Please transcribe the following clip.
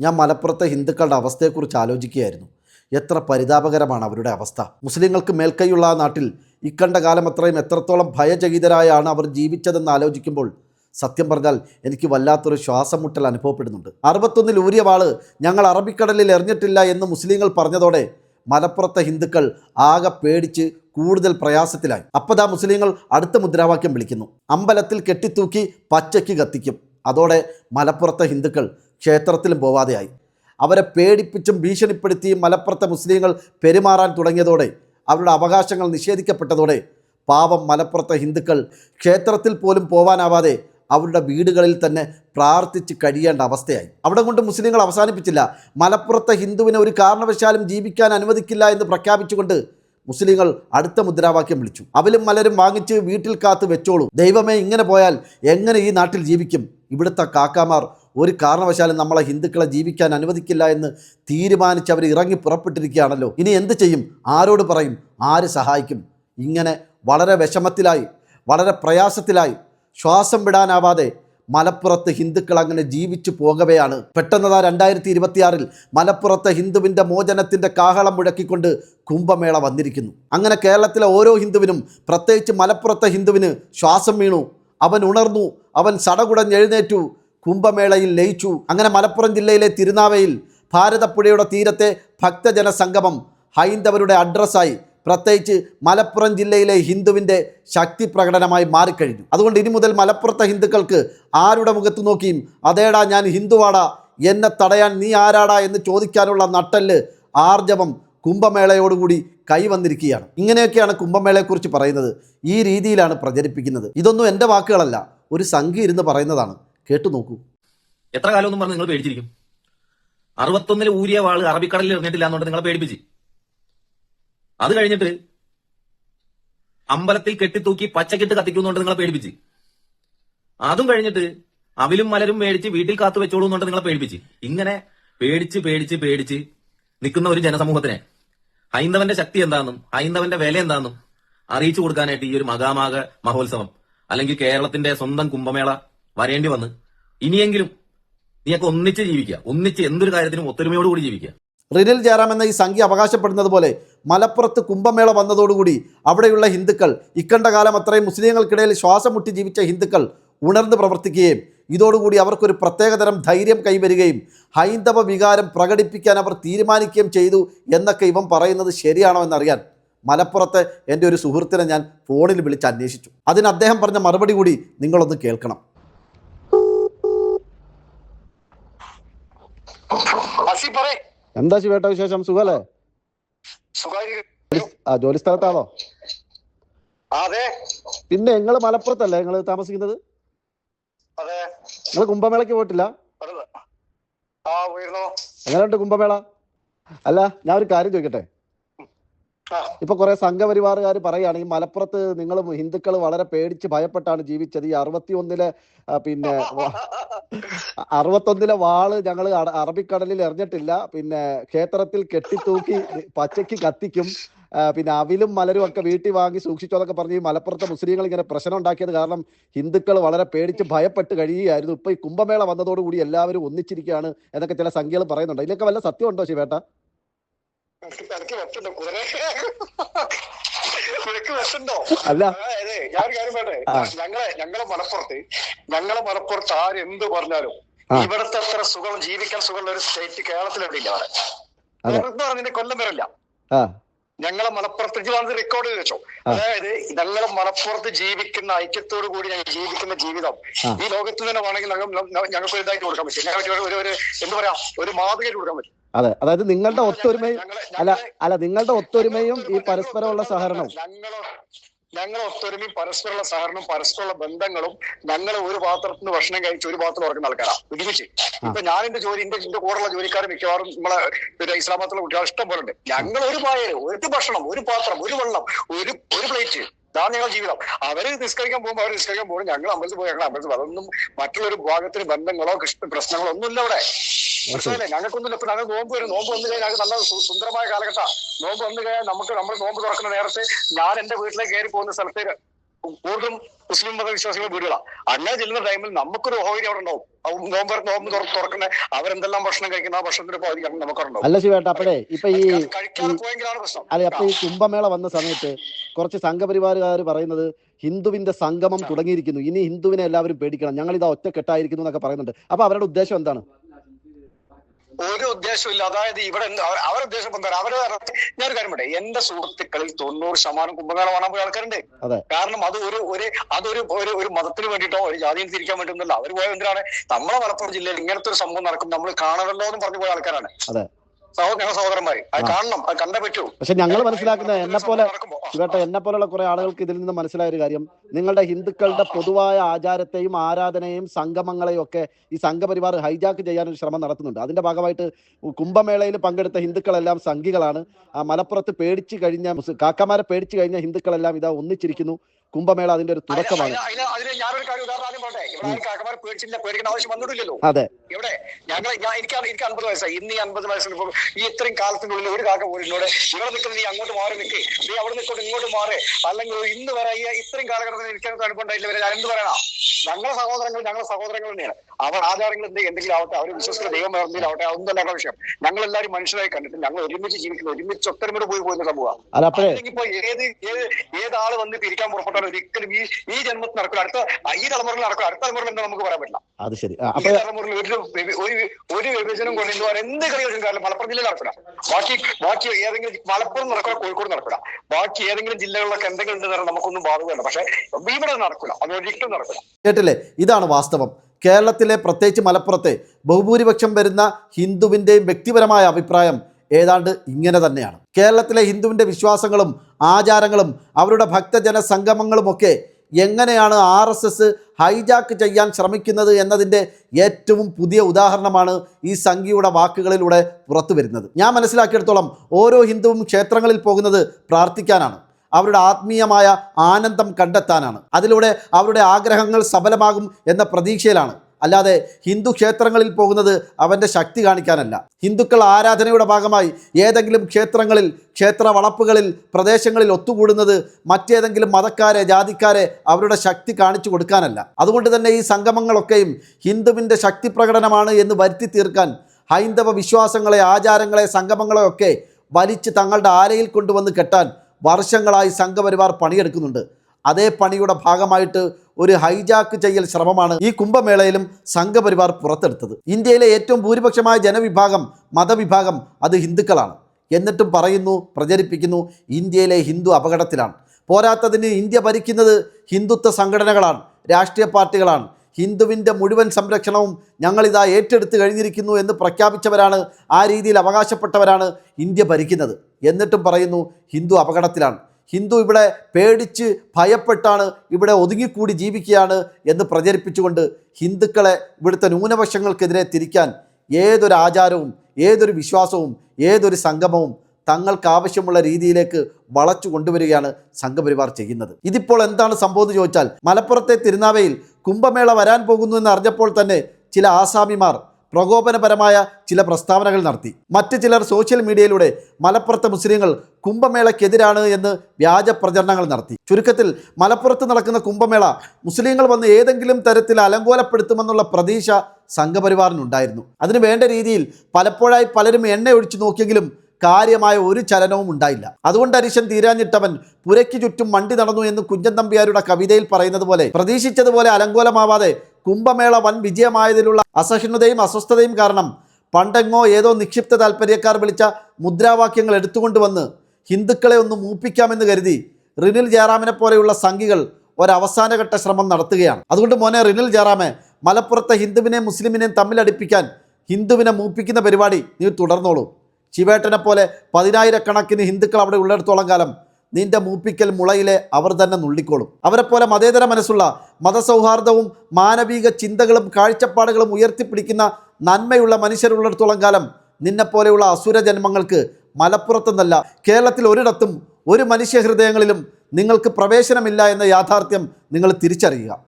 ഞാൻ മലപ്പുറത്തെ ഹിന്ദുക്കളുടെ അവസ്ഥയെക്കുറിച്ച് ആലോചിക്കുകയായിരുന്നു. എത്ര പരിതാപകരമാണ് അവരുടെ അവസ്ഥ. മുസ്ലിങ്ങൾക്ക് മേൽക്കൈയുള്ള ആ നാട്ടിൽ ഇക്കണ്ട കാലം അത്രയും എത്രത്തോളം ഭയചകിതരായാണ് അവർ ജീവിച്ചതെന്ന് ആലോചിക്കുമ്പോൾ സത്യം പറഞ്ഞാൽ എനിക്ക് വല്ലാത്തൊരു ശ്വാസം മുട്ടൽ അനുഭവപ്പെടുന്നുണ്ട്. അറുപത്തൊന്നിൽ ഊരിയ വാൾ ഞങ്ങൾ അറബിക്കടലിൽ എറിഞ്ഞിട്ടില്ല എന്ന് മുസ്ലിങ്ങൾ പറഞ്ഞതോടെ മലപ്പുറത്തെ ഹിന്ദുക്കൾ ആകെ പേടിച്ച് കൂടുതൽ പ്രയാസത്തിലായി. അപ്പതാ മുസ്ലിങ്ങൾ അടുത്ത മുദ്രാവാക്യം വിളിക്കുന്നു. അമ്പലത്തിൽ കെട്ടിത്തൂക്കി പച്ചയ്ക്ക് കത്തിക്കും. അതോടെ മലപ്പുറത്തെ ഹിന്ദുക്കൾ ക്ഷേത്രത്തിലും പോവാതെയായി. അവരെ പേടിപ്പിച്ചും ഭീഷണിപ്പെടുത്തിയും മലപ്പുറത്തെ മുസ്ലിങ്ങൾ പെരുമാറാൻ തുടങ്ങിയതോടെ അവരുടെ അവകാശങ്ങൾ നിഷേധിക്കപ്പെട്ടതോടെ പാവം മലപ്പുറത്തെ ഹിന്ദുക്കൾ ക്ഷേത്രത്തിൽ പോലും പോവാനാവാതെ അവരുടെ വീടുകളിൽ തന്നെ പ്രാർത്ഥിച്ച് കഴിയേണ്ട അവസ്ഥയായി. അവിടെ കൊണ്ട് മുസ്ലിങ്ങൾ അവസാനിപ്പിച്ചില്ല. മലപ്പുറത്തെ ഹിന്ദുവിനെ ഒരു കാരണവശാലും ജീവിക്കാൻ അനുവദിക്കില്ല എന്ന് പ്രഖ്യാപിച്ചുകൊണ്ട് മുസ്ലിങ്ങൾ അടുത്ത മുദ്രാവാക്യം വിളിച്ചു. അവലും മലരും വാങ്ങിച്ച് വീട്ടിൽ കാത്ത് വെച്ചോളൂ. ദൈവമേ ഇങ്ങനെ പോയാൽ എങ്ങനെ ഈ നാട്ടിൽ ജീവിക്കും? ഇവിടുത്തെ കാക്കാമാർ ഒരു കാരണവശാലും നമ്മളെ ഹിന്ദുക്കളെ ജീവിക്കാൻ അനുവദിക്കില്ല എന്ന് തീരുമാനിച്ച് അവർ ഇറങ്ങി പുറപ്പെട്ടിരിക്കുകയാണല്ലോ. ഇനി എന്ത് ചെയ്യും? ആരോട് പറയും? ആര് സഹായിക്കും? ഇങ്ങനെ വളരെ വിഷമത്തിലായി വളരെ പ്രയാസത്തിലായി ശ്വാസം വിടാനാവാതെ മലപ്പുറത്ത് ഹിന്ദുക്കൾ അങ്ങനെ ജീവിച്ചു പോകവെയാണ്. പെട്ടെന്നതാ രണ്ടായിരത്തി ഇരുപത്തിയാറിൽ മലപ്പുറത്തെ ഹിന്ദുവിന്റെ മോചനത്തിന്റെ കാഹളം മുഴക്കിക്കൊണ്ട് കുംഭമേള വന്നിരിക്കുന്നു. അങ്ങനെ കേരളത്തിലെ ഓരോ ഹിന്ദുവിനും പ്രത്യേകിച്ച് മലപ്പുറത്തെ ഹിന്ദുവിന് ശ്വാസം വീണു. അവൻ ഉണർന്നു. അവൻ സടകുടഞ്ഞെഴുന്നേറ്റു. കുംഭമേളയിൽ ലയിച്ചു. അങ്ങനെ മലപ്പുറം ജില്ലയിലെ തിരുനാവയിൽ ഭാരതപ്പുഴയുടെ തീരത്തെ ഭക്തജന സംഗമം ഹൈന്ദവരുടെ അഡ്രസ്സായി. പ്രത്യേകിച്ച് മലപ്പുറം ജില്ലയിലെ ഹിന്ദുവിന്റെ ശക്തി പ്രകടനമായി മാറിക്കഴിഞ്ഞു. അതുകൊണ്ട് ഇനി മുതൽ മലപ്പുറത്തെ ഹിന്ദുക്കൾക്ക് ആരുടെ മുഖത്ത് നോക്കിയും അതേടാ ഞാൻ ഹിന്ദുവാടാ എന്നെ തടയാൻ നീ ആരാടാ എന്ന് ചോദിക്കാനുള്ള നട്ടൽ ആർജവം കുംഭമേളയോടുകൂടി കൈവന്നിരിക്കുകയാണ് ഇങ്ങനെയൊക്കെയാണ് കുംഭമേളയെക്കുറിച്ച് പറയുന്നത്. ഈ രീതിയിലാണ് പ്രചരിപ്പിക്കുന്നത്. ഇതൊന്നും എന്റെ വാക്കുകളല്ല. ഒരു സംഘി ഇരുന്ന് പറയുന്നതാണ്. കേട്ടു നോക്കൂ. എത്ര കാലം ഒന്നും പറഞ്ഞ് നിങ്ങൾ പേടിച്ചിരിക്കും? അറുപത്തൊന്നിൽ ഊരിയ വാൾ അറബിക്കടലിൽ എന്നുകൊണ്ട് നിങ്ങളെ പേടിപ്പിച്ച്. അത് കഴിഞ്ഞിട്ട് അമ്പലത്തിൽ കെട്ടിത്തൂക്കി പച്ചക്കിട്ട് കത്തിക്കുന്നുണ്ട് നിങ്ങളെ പേടിപ്പിച്ച്. അതും കഴിഞ്ഞിട്ട് അവിലും മലരും മേടിച്ച് വീട്ടിൽ കാത്തു വെച്ചോളൂ എന്നുണ്ട് നിങ്ങളെ പേടിപ്പിച്ച്. ഇങ്ങനെ പേടിച്ച് പേടിച്ച് പേടിച്ച് നിൽക്കുന്ന ഒരു ജനസമൂഹത്തിനെ ഹൈന്ദവന്റെ ശക്തി എന്താണെന്നും ഹൈന്ദവന്റെ വില എന്താണെന്നും അറിയിച്ചു കൊടുക്കാനായിട്ട് ഈ ഒരു മകാമാക മഹോത്സവം അല്ലെങ്കിൽ കേരളത്തിന്റെ സ്വന്തം കുംഭമേള വരേണ്ടി വന്ന്. ഇനിയെങ്കിലും നീയൊക്കെ ഒന്നിച്ച് ജീവിക്കുക. ഒന്നിച്ച് എന്തൊരു കാര്യത്തിനും ഒത്തൊരുമയോടുകൂടി ജീവിക്കുക. റിനിൽ ജയറാം എന്ന ഈ സംഖ്യ അവകാശപ്പെടുന്നത് പോലെ മലപ്പുറത്ത് കുംഭമേള വന്നതോടുകൂടി അവിടെയുള്ള ഹിന്ദുക്കൾ ഇക്കണ്ട കാലം അത്രയും മുസ്ലിങ്ങൾക്കിടയിൽ ശ്വാസം മുട്ടി ജീവിച്ച ഹിന്ദുക്കൾ ഉണർന്ന് പ്രവർത്തിക്കുകയും ഇതോടുകൂടി അവർക്കൊരു പ്രത്യേകതരം ധൈര്യം കൈവരികയും ഹൈന്ദവ വികാരം പ്രകടിപ്പിക്കാൻ അവർ തീരുമാനിക്കുകയും ചെയ്തു എന്നൊക്കെ ഇവൻ പറയുന്നത് ശരിയാണോ എന്നറിയാൻ മലപ്പുറത്തെ എന്റെ ഒരു സുഹൃത്തിനെ ഞാൻ ഫോണിൽ വിളിച്ച് അന്വേഷിച്ചു. അതിന് അദ്ദേഹം പറഞ്ഞ മറുപടി കൂടി നിങ്ങളൊന്ന് കേൾക്കണം അസി പറയ് എന്താ ശിവേട്ട വിശേഷം? സുഖല്ലേ? ആ ജോലി സ്ഥലത്താണോ? പിന്നെ നിങ്ങൾ മലപ്പുറത്തല്ലേ? നിങ്ങൾ താമസിക്കുന്നത്? നിങ്ങൾ കുംഭമേളയ്ക്ക് പോയിട്ടില്ല? എങ്ങനെയുണ്ട് കുംഭമേള? അല്ല ഞാൻ ഒരു കാര്യം ചോദിക്കട്ടെ? ഇപ്പൊ കുറെ സംഘപരിവാറുകാർ പറയുകയാണ് ഈ മലപ്പുറത്ത് നിങ്ങൾ ഹിന്ദുക്കൾ വളരെ പേടിച്ച് ഭയപ്പെട്ടാണ് ജീവിച്ചത്. ഈ അറുപത്തി ഒന്നിലെ പിന്നെ അറുപത്തൊന്നിലെ വാൾ ഞങ്ങൾ അറബിക്കടലിൽ എറിഞ്ഞിട്ടില്ല. പിന്നെ ക്ഷേത്രത്തിൽ കെട്ടിത്തൂക്കി പച്ചയ്ക്ക് കത്തിക്കും. പിന്നെ അവിലും മലരും ഒക്കെ വീട്ടിൽ വാങ്ങി സൂക്ഷിച്ചതൊക്കെ പറഞ്ഞ് ഈ മലപ്പുറത്തെ മുസ്ലിങ്ങൾ ഇങ്ങനെ പ്രശ്നം ഉണ്ടാക്കിയത് കാരണം ഹിന്ദുക്കൾ വളരെ പേടിച്ച് ഭയപ്പെട്ട് കഴിയുകയായിരുന്നു. ഇപ്പൊ ഈ കുംഭമേള വന്നതോടുകൂടി എല്ലാവരും ഒന്നിച്ചിരിക്കുകയാണ് എന്നൊക്കെ ചില സംഖ്യകൾ പറയുന്നുണ്ട്. ഇതിലൊക്കെ വല്ല സത്യമുണ്ടോ ശിവേട്ട? എനിക്ക് വെച്ചുണ്ടോ കുതിര നിനക്ക് വെച്ചുണ്ടോ അല്ല. കാര്യം. ഞങ്ങളെ ഞങ്ങളെ മലപ്പുറത്ത് ഞങ്ങളെ മലപ്പുറത്ത് ആരെന്ത് പറഞ്ഞാലും. ഇവിടത്തെ അത്ര സുഖം ജീവിക്കാൻ സുഖമുള്ള ഒരു സ്റ്റേറ്റ് കേരളത്തിൽ എവിടെയില്ല അവിടെ. വെറുതെ പറഞ്ഞിട്ട് കൊല്ലം വരില്ല ഞങ്ങളെ മലപ്പുറത്ത് റെക്കോർഡ് ചെയ്ത് വെച്ചോ. അതായത് ഞങ്ങളെ മലപ്പുറത്ത് ജീവിക്കുന്ന ഐക്യത്തോടു കൂടി ഞങ്ങൾ ജീവിക്കുന്ന ജീവിതം ഈ ലോകത്ത് തന്നെ വേണമെങ്കിൽ ഞങ്ങൾ ഞങ്ങൾക്ക് ഒരു ഇതായിട്ട് കൊടുക്കാൻ പറ്റും. ഞങ്ങൾക്ക് ഒരു- ഒരു എന്താ എന്ത് പറയാ ഒരു മാതൃകയായിട്ട് കൊടുക്കാൻ പറ്റും. അതെ അതായത് നിങ്ങളുടെ ഒത്തൊരുമയും അല്ല അല്ല നിങ്ങളുടെ ഒത്തൊരുമയും ഈ പരസ്പരമുള്ള സഹകരണവും. ഞങ്ങൾ ഒത്തൊരുമയും പരസ്പരമുള്ള സഹകരണവും പരസ്പരമുള്ള ബന്ധങ്ങളും ഞങ്ങൾ ഒരു പാത്രത്തിൽ നിന്ന് ഭക്ഷണം കഴിച്ച് ഒരു പാത്രത്തിൽ ഉറക്കുന്ന ആൾക്കാരാ. ഒരുമിച്ച്. ഇപ്പൊ ഞാൻ എന്റെ ജോലി എന്റെ എന്റെ കൂടെയുള്ള ജോലിക്കാർ മിക്കവാറും നമ്മളെ പിന്നെ ഇസ്ലാമത്തിലുള്ള കുട്ടികൾ ഇഷ്ടം പോലെ ഉണ്ട് ഞങ്ങൾ ഒരു പായൽ ഒരു ഭക്ഷണം ഒരു പാത്രം ഒരു വെള്ളം ഒരു ഒരു പ്ലേറ്റ്. ഇതാണ് ഞങ്ങളുടെ ജീവിതം. അവർ നിസ്കരിക്കാൻ പോകുമ്പോൾ അവർ നിസ്കരിക്കാൻ പോകും. ഞങ്ങൾ അമ്പലത്തിൽ പോയി ഞങ്ങൾ അമ്പലത്തിൽ അതൊന്നും മറ്റുള്ളൊരു ഭാഗത്തിന് ബന്ധങ്ങളോ കൃഷ്ണ പ്രശ്നങ്ങളോ ഒന്നുമില്ല അവിടെ. മനസ്സിലായില്ലേ? ഞങ്ങൾക്കൊന്നും ഇപ്പൊ ഞങ്ങൾ നോമ്പ് വരും. നോമ്പ് വന്നു കഴിഞ്ഞാൽ നല്ല സുന്ദരമായ കാലഘട്ടമാണ്. നോമ്പ് വന്നു കഴിഞ്ഞാൽ നമുക്ക് നമ്മൾ നോമ്പ് തുറക്കുന്ന നേരത്തെ ഞാൻ എന്റെ വീട്ടിലേക്ക് കയറി പോകുന്ന സ്ഥലത്ത് കൂടുതലും മുസ്ലിം മതവിശ്വാസികളുടെ വീടുകളാണ് അങ്ങനെ ചെല്ലുന്ന ടൈമിൽ നമുക്കൊരു ഓഹരി അവിടെ ഉണ്ടാവും. നോമ്പ് നോമ്പ് തുറ- തുറക്കുന്ന അവരെന്തെല്ലാം ഭക്ഷണം കഴിക്കുന്ന ആ ഭക്ഷണത്തിന്റെ പകുതി നമുക്കുണ്ടാവും അല്ല ശിവേട്ട അപ്പഴേ ഇപ്പൊ ഈ അല്ലെ അപ്പൊ ഈ കുംഭമേള വന്ന സമയത്ത് കുറച്ച് സംഘപരിവാറുകാർ പറയുന്നത് ഹിന്ദുവിന്റെ സംഗമം തുടങ്ങിയിരിക്കുന്നു. ഇനി ഹിന്ദുവിനെ എല്ലാവരും പേടിക്കണം. ഞങ്ങൾ ഇതാ ഒറ്റക്കെട്ടായിരിക്കുന്നു എന്നൊക്കെ പറയുന്നുണ്ട്. അപ്പൊ അവരുടെ ഉദ്ദേശം എന്താണ്? ഒരു ഉദ്ദേശമില്ല അതായത് ഇവിടെ അവരുടെ ഉദ്ദേശം എന്താ? അവർ ഞാനൊരു കാര്യം പറയട്ടെ. എന്റെ സുഹൃത്തുക്കളിൽ തൊണ്ണൂറ് ശതമാനം കുംഭമേള കാണാൻ പോയ ആൾക്കാരുണ്ട്. കാരണം അത് ഒരു ഒരു അതൊരു ഒരു ഒരു മതത്തിന് വേണ്ടിയിട്ടോ ഒരു ജാതിയിൽ തിരിക്കാൻ വേണ്ടിയൊന്നുമല്ല അവർ പോയ എന്തിനാണ്? നമ്മളെ മലപ്പുറം ജില്ലയിൽ ഇങ്ങനത്തെ ഒരു സംഭവം നടക്കും. നമ്മൾ കാണണമല്ലോ എന്ന് പറഞ്ഞു പോയ ആൾക്കാരാണ്. സഹോദര ഞങ്ങൾ സഹോദരന്മാര് അത് ആ. കാണണം അത് കണ്ടേ പറ്റൂ. പക്ഷെ ഞങ്ങൾ മനസ്സിലാക്കുന്ന എന്നെ പോലെ നടക്കുമ്പോ, എന്നെ പോലുള്ള കുറെ ആളുകൾക്ക് ഇതിൽ നിന്ന് മനസ്സിലായ ഒരു കാര്യം. നിങ്ങളുടെ ഹിന്ദുക്കളുടെ പൊതുവായ ആചാരത്തെയും ആരാധനയും സംഗമങ്ങളെയും ഒക്കെ ഈ സംഘപരിവാർ ഹൈജാക്ക് ചെയ്യാനൊരു ശ്രമം നടത്തുന്നുണ്ട്. അതിന്റെ ഭാഗമായിട്ട് കുംഭമേളയിൽ പങ്കെടുത്ത ഹിന്ദുക്കളെല്ലാം സംഘികളാണ്. ആ മലപ്പുറത്ത് പേടിച്ചു കഴിഞ്ഞ കാക്കമാരെ പേടിച്ചു കഴിഞ്ഞ ഹിന്ദുക്കളെല്ലാം ഇതാ ഒന്നിച്ചിരിക്കുന്നു. കുംഭമേള അതിന്റെ ഒരു തുടക്കമാണ്. അതിന് ഞാനൊരു കാര്യം ഉദാഹരണം ആദ്യം പറയട്ടെ? ഇവിടെ ആരും കാക്കമാരെ പേടിച്ചില്ല പേടിക്കേണ്ട ആവശ്യം വന്നിട്ടില്ലല്ലോ. അതെ. ഇവിടെ ഞങ്ങൾ ഞാൻ എനിക്ക് എനിക്ക് അൻപത് വയസ്സായി. ഇന്ന് ഈ അൻപത് വയസ്സിന് ഇപ്പൊ ഈ ഇത്രയും കാലത്തിനുള്ളിൽ ഒരു കാക്ക പോലും ഇവിടെ ഇവിടെ നിൽക്കുന്നത് നീ അങ്ങോട്ട് മാറി നിൽക്ക് നീ അവിടെ നിൽക്കോട്ട് ഇങ്ങോട്ട് മാറി. അല്ലെങ്കിൽ ഇന്ന് വരെ ഈ ഇത്രയും കാലഘട്ടത്തിൽ എനിക്ക് അനുഭവം ഉണ്ടായില്ല വരെ ഞാൻ എന്ത് പറയണ? ഞങ്ങളെ സഹോദരങ്ങൾ ഞങ്ങളെ സഹോദരങ്ങൾ തന്നെയാണ്. അവർ ആചാരങ്ങൾ എന്ത് എന്തെങ്കിലും ആവട്ടെ അവർ വിശ്വസിക്കുന്ന ദൈവം എന്തെങ്കിലും ആവട്ടെ അതൊന്നും അല്ല വിഷയം ഞങ്ങൾ എല്ലാവരും മനുഷ്യരായി കണ്ടിട്ട് ഞങ്ങൾ ഒരുമിച്ച് ജീവിക്കുന്നു ഒരുമിച്ച് ഒത്തരമോട് പോയി പോകുന്ന സംഭവമാണ് അല്ല അപ്പോഴേ ഇപ്പൊ ഏത് ഏത് ഏതാൾ വന്ന് പിരിക്കാൻ പുറപ്പെട്ടാലും ഒരിക്കലും ഈ ഈ ജന്മത്തിൽ നടക്കില്ല. അടുത്ത ഈ തലമുറയിൽ നടക്കില്ല. അടുത്ത തലമുറയിൽ എന്താ നമുക്ക് പറയാൻ പറ്റില്ല. അത് ശരി. ഈ തലമുറയിൽ ഒരു ഒരു വിഭജനം കൊണ്ട് എന്ത് പറയാൻ എന്ത് കളി കാരണം മലപ്പുറം ജില്ലയിൽ നടക്കില്ല. ബാക്കി ബാക്കി ഏതെങ്കിലും മലപ്പുറം നടക്കില്ല കോഴിക്കോട് നടക്കില്ല. ബാക്കി ഏതെങ്കിലും ജില്ലകളിലൊക്കെ എന്തെങ്കിലും ഉണ്ടെന്ന് പറഞ്ഞാൽ നമുക്കൊന്നും ബാധകമല്ല. പക്ഷെ ഇവിടെ നടക്കില്ല. അത് ഒരിക്കലും നടക്കില്ല. കേട്ടില്ലേ? ഇതാണ് വാസ്തവം. കേരളത്തിലെ പ്രത്യേകിച്ച് മലപ്പുറത്തെ ബഹുഭൂരിപക്ഷം വരുന്ന ഹിന്ദുവിന്റെയും വ്യക്തിപരമായ അഭിപ്രായം ഏതാണ്ട് ഇങ്ങനെ തന്നെയാണ്. കേരളത്തിലെ ഹിന്ദുവിന്റെ വിശ്വാസങ്ങളും ആചാരങ്ങളും അവരുടെ ഭക്തജന സംഗമങ്ങളുമൊക്കെ എങ്ങനെയാണ് ആർ എസ് എസ് ഹൈജാക്ക് ചെയ്യാൻ ശ്രമിക്കുന്നത് എന്നതിന്റെ ഏറ്റവും പുതിയ ഉദാഹരണമാണ് ഈ സംഖ്യയുടെ വാക്കുകളിലൂടെ പുറത്തു വരുന്നത് ഞാൻ മനസ്സിലാക്കിയെടുത്തോളം ഓരോ ഹിന്ദുവും ക്ഷേത്രങ്ങളിൽ പോകുന്നത് പ്രാർത്ഥിക്കാനാണ്. അവരുടെ ആത്മീയമായ ആനന്ദം കണ്ടെത്താനാണ്. അതിലൂടെ അവരുടെ ആഗ്രഹങ്ങൾ സഫലമാകും എന്ന പ്രതീക്ഷയിലാണ്. അല്ലാതെ ഹിന്ദു ക്ഷേത്രങ്ങളിൽ പോകുന്നത് അവന്റെ ശക്തി കാണിക്കാനല്ല. ഹിന്ദുക്കൾ ആരാധനയുടെ ഭാഗമായി ഏതെങ്കിലും ക്ഷേത്രങ്ങളിൽ ക്ഷേത്ര വളപ്പുകളിൽ പ്രദേശങ്ങളിൽ ഒത്തുകൂടുന്നത് മറ്റേതെങ്കിലും മതക്കാരെ ജാതിക്കാരെ അവരുടെ ശക്തി കാണിച്ചു കൊടുക്കാനല്ല. അതുകൊണ്ട് തന്നെ ഈ സംഗമങ്ങളൊക്കെയും ഹിന്ദുവിന്റെ ശക്തി പ്രകടനമാണ് എന്ന് വരുത്തി തീർക്കാൻ ഹൈന്ദവ വിശ്വാസങ്ങളെ ആചാരങ്ങളെ സംഗമങ്ങളെയൊക്കെ വലിച്ച് തങ്ങളുടെ ആലയിൽ കൊണ്ടുവന്ന് കെട്ടാൻ വർഷങ്ങളായി സംഘപരിവാർ പണിയെടുക്കുന്നുണ്ട്. അതേ പണിയുടെ ഭാഗമായിട്ട് ഒരു ഹൈജാക്ക് ചെയ്യൽ ശ്രമമാണ് ഈ കുംഭമേളയിലും സംഘപരിവാർ പുറത്തെടുത്തത്. ഇന്ത്യയിലെ ഏറ്റവും ഭൂരിപക്ഷമായ ജനവിഭാഗം മതവിഭാഗം അത് ഹിന്ദുക്കളാണ്. എന്നിട്ടും പറയുന്നു പ്രചരിപ്പിക്കുന്നു ഇന്ത്യയിലെ ഹിന്ദു അപകടത്തിലാണ്. പോരാത്തതിന് ഇന്ത്യ ഭരിക്കുന്നത് ഹിന്ദുത്വ സംഘടനകളാണ് രാഷ്ട്രീയ പാർട്ടികളാണ്. ഹിന്ദുവിന്റെ മുഴുവൻ സംരക്ഷണവും ഞങ്ങളിതാ ഏറ്റെടുത്ത് കഴിഞ്ഞിരിക്കുന്നു എന്ന് പ്രഖ്യാപിച്ചവരാണ് ആ രീതിയിൽ അവകാശപ്പെട്ടവരാണ് ഇന്ത്യ ഭരിക്കുന്നത്. എന്നിട്ടും പറയുന്നു ഹിന്ദു അപകടത്തിലാണ്. ഹിന്ദു ഇവിടെ പേടിച്ച് ഭയപ്പെട്ടാണ് ഇവിടെ ഒതുങ്ങിക്കൂടി ജീവിക്കുകയാണ് എന്ന് പ്രചരിപ്പിച്ചുകൊണ്ട് ഹിന്ദുക്കളെ ഇവിടുത്തെ ന്യൂനപക്ഷങ്ങൾക്കെതിരെ തിരിക്കാൻ ഏതൊരു ആചാരവും ഏതൊരു വിശ്വാസവും ഏതൊരു സംഗമവും തങ്ങൾക്ക് ആവശ്യമുള്ള രീതിയിലേക്ക് വളച്ചു കൊണ്ടുവരികയാണ് സംഘപരിവാർ ചെയ്യുന്നത്. ഇതിപ്പോൾ എന്താണ് സംഭവം എന്ന് ചോദിച്ചാൽ മലപ്പുറത്തെ തിരുനാവയിൽ കുംഭമേള വരാൻ പോകുന്നു എന്ന് അറിഞ്ഞപ്പോൾ തന്നെ ചില ആസാമിമാർ പ്രകോപനപരമായ ചില പ്രസ്താവനകൾ നടത്തി. മറ്റ് ചിലർ സോഷ്യൽ മീഡിയയിലൂടെ മലപ്പുറത്തെ മുസ്ലിങ്ങൾ കുംഭമേളയ്ക്കെതിരാണ് എന്ന് വ്യാജ പ്രചരണങ്ങൾ നടത്തി. ചുരുക്കത്തിൽ മലപ്പുറത്ത് നടക്കുന്ന കുംഭമേള മുസ്ലിങ്ങൾ വന്ന് ഏതെങ്കിലും തരത്തിൽ അലങ്കോലപ്പെടുത്തുമെന്നുള്ള പ്രതീക്ഷ സംഘപരിവാറിനുണ്ടായിരുന്നു. അതിന് വേണ്ട രീതിയിൽ പലപ്പോഴായി പലരും എണ്ണ ഒഴിച്ചു നോക്കിയെങ്കിലും കാര്യമായ ഒരു ചലനവും ഉണ്ടായില്ല. അതുകൊണ്ട് അരിശൻ തീരാഞ്ഞിട്ടവൻ പുരയ്ക്ക് ചുറ്റും മണ്ടി നടന്നു എന്ന് കുഞ്ചൻ തമ്പിയാരുടെ കവിതയിൽ പറയുന്നത് പോലെ പ്രതീക്ഷിച്ചതുപോലെ അലങ്കോലമാവാതെ കുംഭമേള വൻ വിജയമായതിലുള്ള അസഹിഷ്ണുതയും അസ്വസ്ഥതയും കാരണം പണ്ടെങ്ങോ ഏതോ നിക്ഷിപ്ത താല്പര്യക്കാർ വിളിച്ച മുദ്രാവാക്യങ്ങൾ എടുത്തുകൊണ്ടുവന്ന് ഹിന്ദുക്കളെ ഒന്ന് മൂപ്പിക്കാമെന്ന് കരുതി റിനിൽ ജയറാമിനെ പോലെയുള്ള സംഘികൾ ഒരവസാനഘട്ട ശ്രമം നടത്തുകയാണ്. അതുകൊണ്ട് മോനെ റിനിൽ ജയറാമെ മലപ്പുറത്തെ ഹിന്ദുവിനെയും മുസ്ലിമിനെയും തമ്മിലടിപ്പിക്കാൻ ഹിന്ദുവിനെ മൂപ്പിക്കുന്ന പരിപാടി നീ തുടർന്നോളൂ. ശിവേട്ടനെ പോലെ പതിനായിരക്കണക്കിന് ഹിന്ദുക്കൾ അവിടെ ഉള്ളിടത്തോളം കാലം നിന്റെ മൂപ്പിക്കൽ മുളയിലെ അവർ തന്നെ നുള്ളിക്കോളും. അവരെ പോലെ മതേതര മനസ്സുള്ള മതസൗഹാർദ്ദവും മാനവിക ചിന്തകളും കാഴ്ചപ്പാടുകളും ഉയർത്തിപ്പിടിക്കുന്ന നന്മയുള്ള മനുഷ്യരുള്ളിടത്തോളം കാലം നിന്നെപ്പോലെയുള്ള അസുര ജന്മങ്ങൾക്ക് മലപ്പുറത്തെന്നല്ല കേരളത്തിൽ ഒരിടത്തും ഒരു മനുഷ്യഹൃദയങ്ങളിലും നിങ്ങൾക്ക് പ്രവേശനമില്ല എന്ന യാഥാർത്ഥ്യം നിങ്ങൾ തിരിച്ചറിയുക.